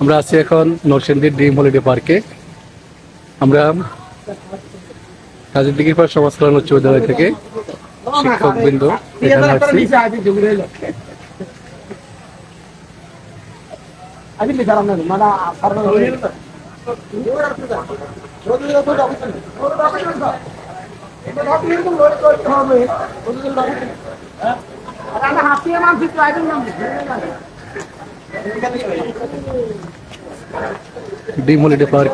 আমরা আছি এখন নরসিংদীর ড্রিম হলিডে পার্কে। আমরা কাজের দিকে সমাজ কল্যাণ উচ্চ বিদ্যালয় থেকে শিক্ষক বৃন্দ এখানে ড্রিম হলিডে পার্ক।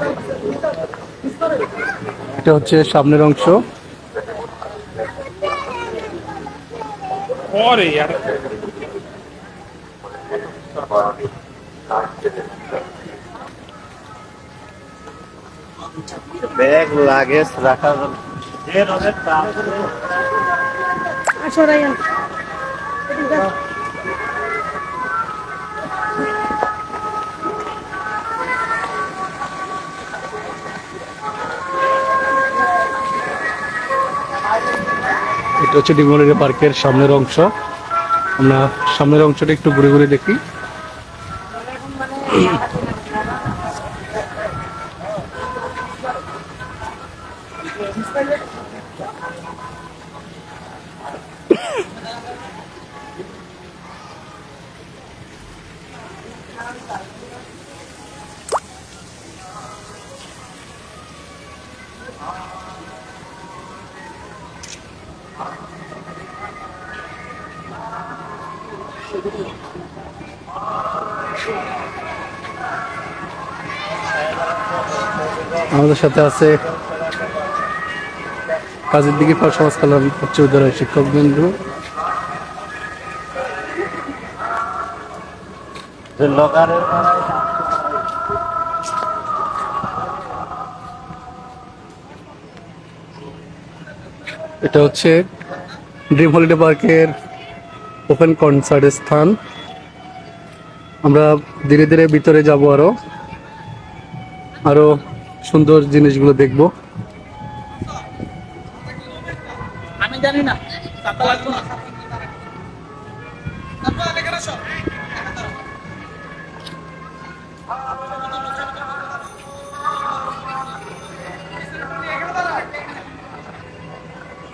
এটা হচ্ছে সামনের অংশ। ব্যাগ লাগেজ আসো রায়ান। এটা হচ্ছে ড্রিম হলিডে পার্কের সামনের অংশ। আমরা সামনের অংশটা একটু ঘুরে ঘুরে দেখি। আমাদের সাথে আছে কাজের দিকে সমাজ কল্যাণ উচ্চ বিদ্যালয়ের শিক্ষক বিন্দু লকারের এটা হচ্ছে ড্রিম হলিডে পার্কের ওপেন কনসার্টের স্থান। আমরা ধীরে ধীরে ভিতরে যাব আরও। আরও সুন্দর জিনিসগুলো দেখব। আমি জানি না। না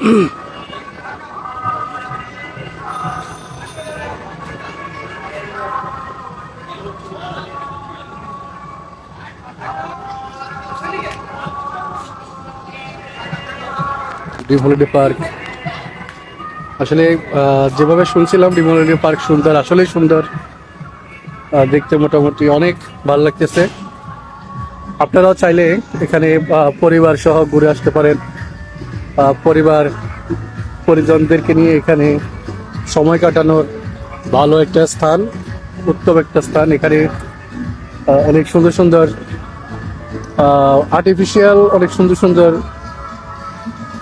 ড্রিম হলিডে পার্ক আসলে যেভাবে শুনছিলাম ড্রিম হলিডে পার্ক সুন্দর, আসলেই সুন্দর। দেখতে মোটামুটি অনেক ভালো লাগতেছে। আপনারাও চাইলে এখানে পরিবার সহ ঘুরে আসতে পারেন। পরিবার, পরিজনদেরকে নিয়ে এখানে সময় কাটানোর ভালো একটা স্থান, উত্তম একটা স্থান। এখানে অনেক সুন্দর সুন্দর আর্টিফিশিয়াল অনেক সুন্দর সুন্দর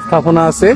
স্থাপনা আছে।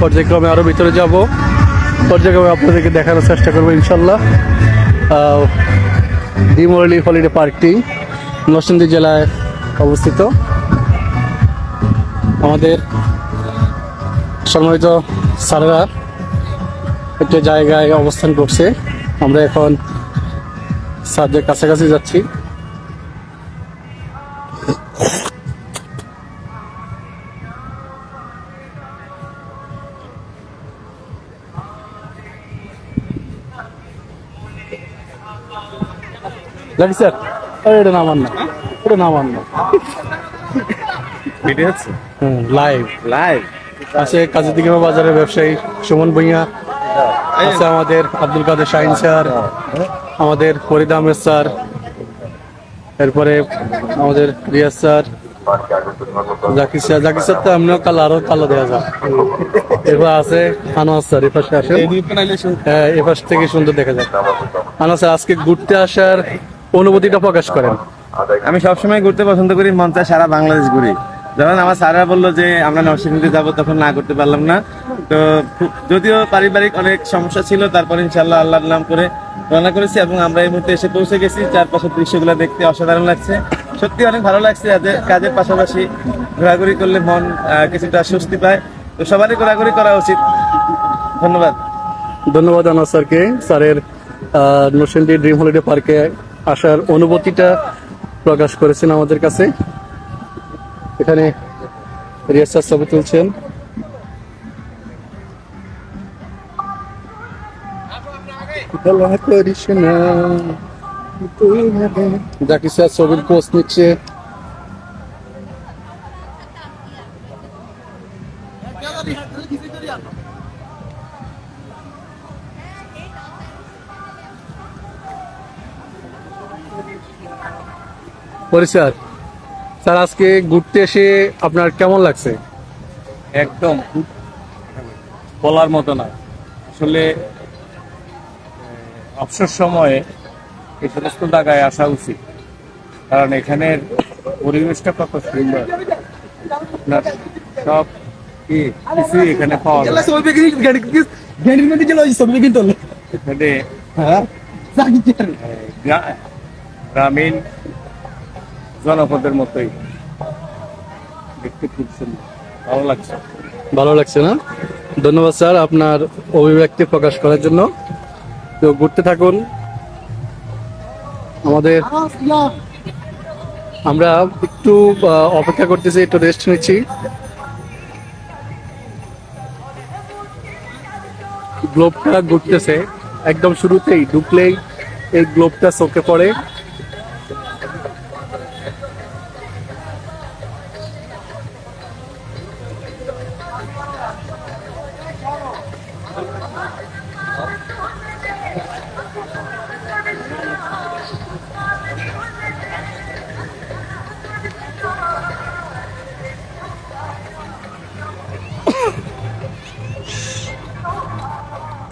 পর্যায়ক্রমে আরও ভিতরে যাব। পর্যায়ক্রমে আপনাদেরকে দেখানোর চেষ্টা করব ইনশাল্লাহ। ডিমোরলি হলিডে পার্কটি নরসিংদী জেলায় অবস্থিত। আমাদের সম্মানিত স্যারেরা একটা জায়গায় অবস্থান করছে। আমরা এখন স্যারদের কাছাকাছি যাচ্ছি। লাগি স্যার এটা নামান না। এটা না। ভিডিও হচ্ছে লাইভ লাইভ আছে কাজীদিঘা বাজারের ব্যবসায়ী সুমন ভূঁইয়া আছে আমাদের আব্দুল কাদের শাহিন স্যার আমাদের ফরিদ আহমেদ স্যার এরপরে আমাদের Riaz sir Zakir sir. Zakir sir তো এমনিও কালো আরও কালো দেওয়া যায়। এরপর আছে আনোয়ার স্যার এ পাশে আসেন। হ্যাঁ এ পাশ থেকে সুন্দর দেখা যায়। আনোয়ার স্যার আজকে ঘুরতে আসার অনুভূতিটা প্রকাশ করেন। আমি সবসময় ঘুরতে পছন্দ করি মন চায় সারা বাংলাদেশ ঘুরি। যখন আমার স্যাররা বলল যে আমরা নরসিংদীতে যাব তখন না করতে পারলাম না। তো খুব- যদিও পারিবারিক অনেক সমস্যা ছিল তারপর ইনশাল্লাহ আল্লাহ নাম করে রান্না করেছি এবং আমরা এই মুহূর্তে এসে পৌঁছে গেছি। চারপাশের দৃশ্যগুলো দেখতে অসাধারণ লাগছে। সত্যি অনেক ভালো লাগছে যাদের কাজের পাশাপাশি। ঘোরাঘুরি করলে মন কিছুটা স্বস্তি পায়। তো সবারই ঘোরাঘুরি করা উচিত। ধন্যবাদ। ধন্যবাদ আনোয়ার স্যারকে স্যারের নরসিংদী ড্রিম হলিডে পার্কে আসার অনুভূতিটা প্রকাশ করেছেন আমাদের কাছে। এখানে রিয়াসার ছবি তুলছেন। যা কিছু ছবির পোস্ট নিচ্ছে। পরিষ্কার। স্যার আজকে ঘুরতে এসে আপনার কেমন লাগছে? একদম বলার মতো না। আসলে অবসর সময়ে এই সমস্ত জায়গায় আসা উচিত। কারণ এখানের পরিবেশটা কত সুন্দর। আপনার সব কি কিছুই এখানে পাওয়া যায়। এখানে গ্রা- গ্রামীণ জনপদের মতোই দেখতে খুব সুন্দর। ভালো লাগছে। ভালো লাগছে না? ধন্যবাদ স্যার আপনার অভিব্যক্তি প্রকাশ করার জন্য। তো ঘুরতে থাকুন। আমাদের আমরা একটু অপেক্ষা করতেছি, একটু রেস্ট নিচ্ছি। গ্লোবটা ঘুরতেছে। একদম শুরুতেই ঢুকলেই এই গ্লোবটা চোখে পড়ে।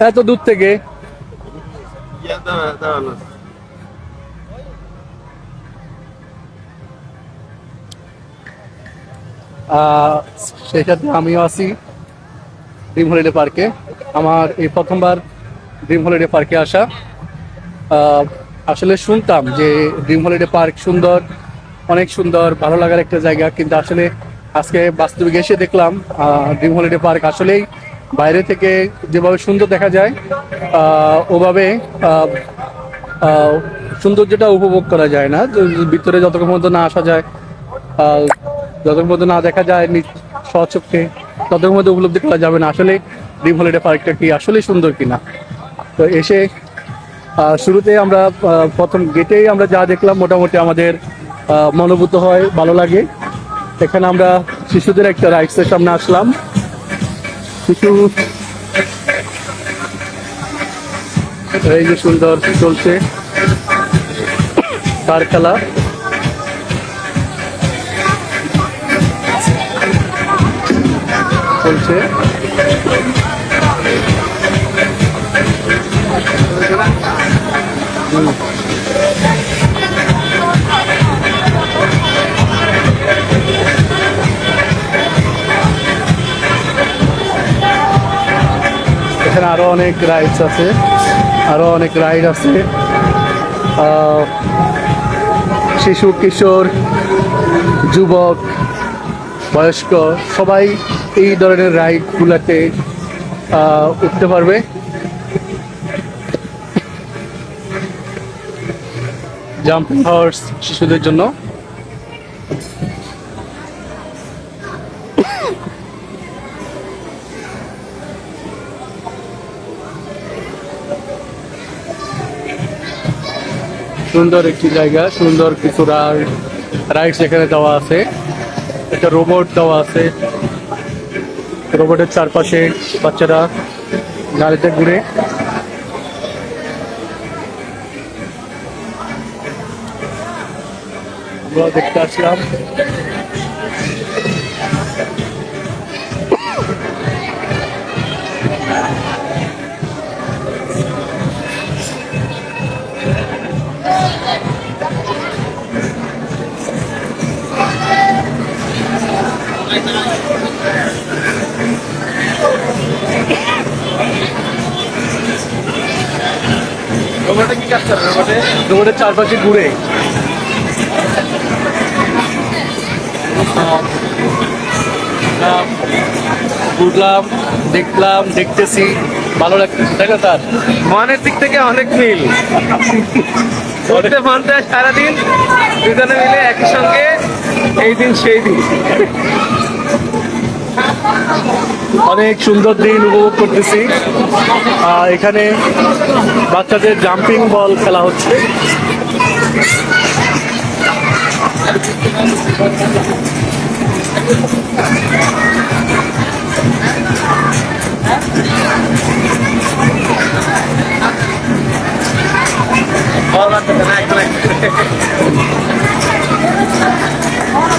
এত দূর থেকে? সেই সাথে আমিও আছি। ড্রিম হলিডে পার্কে। আমার এই প্রথমবার ড্রিম হলিডে পার্কে আসা। আসলে শুনতাম যে ড্রিম হলিডে পার্ক সুন্দর, অনেক সুন্দর, ভালো লাগার একটা জায়গা, কিন্তু আসলে আজকে বাস্তবিক এসে দেখলাম ড্রিম হলিডে পার্ক আসলেই বাইরে থেকে যেভাবে সুন্দর দেখা যায় ওভাবে সৌন্দর্যটা উপভোগ করা যায় না। ভিতরে যতক্ষণ পর্যন্ত না আসা যায় যতক্ষণ পর্যন্ত না দেখা যায় নিজ স্বচক্ষে ততক্ষণ মধ্যে উপলব্ধি করা যাবে না। আসলে ড্রিম হলিডে পার্কটা কি আসলে সুন্দর কিনা? তো এসে শুরুতে আমরা প্রথম গেটেই আমরা যা দেখলাম মোটামুটি আমাদের মনোভূত হয়, ভালো লাগে। এখানে আমরা শিশুদের একটা রাইডসের সামনে আসলাম। শিশু, এই যে সুন্দর চলছে। তার খেলা। চলছে এখানে আরও অনেক রাইডস আছে, আরও অনেক রাইড আছে। শিশু, কিশোর, যুবক, বয়স্ক, সবাই এই ধরনের রাইডগুলোতে উঠতে পারবে। জাম্পিং হর্স শিশুদের জন্য। সুন্দর একটি জায়গা, সুন্দর কিছু রাইডস এখানে দেওয়া আছে। একটা রোবট দেওয়া আছে। রোবটের চারপাশে বাচ্চারা গাড়িতে ঘুরে। আমরা দেখতে আসলাম। রোবটে কি কাজ করে? রোবটে রোডের চারপাশে ঘুরে। ঘুরলাম দেখলাম দেখতেছি। ভালো লাগতেছে তাই না তার? মনের দিক থেকে অনেক মিল। করতে মন চায় সারাদিন। দুজনে মিলে একই সঙ্গে এই দিন সেই দিন। অনেক সুন্দর দিন উপভোগ করতেছি। এখানে বাচ্চাদের জাম্পিং বল খেলা হচ্ছে।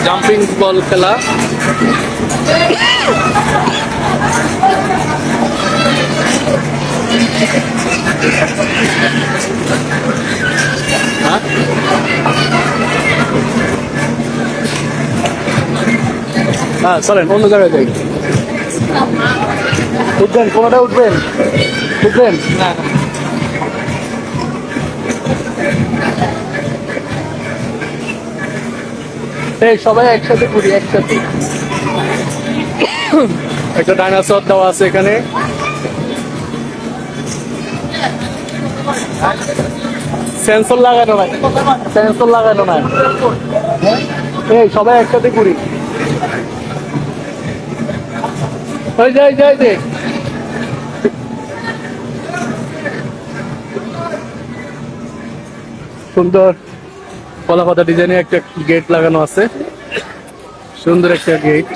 জাম্পিং বল খেলা। হ্যাঁ চলেন, অন্য জায়গায় যাই। উঠবেন কোনোটা উঠবেন? উঠবেন? এই, সবাই একসাথে ঘুরি, একসাথে। একটা ডাইনোসর দেওয়া আছে এখানে। সেন্সর লাগানো নাই। সেন্সর লাগানো নাই। এই, সবাই একসাথে ঘুরি। ওই যাই যাই সুন্দর কলাপাতা ডিজাইনে একটা গেট লাগানো আছে। সুন্দর একটা গেট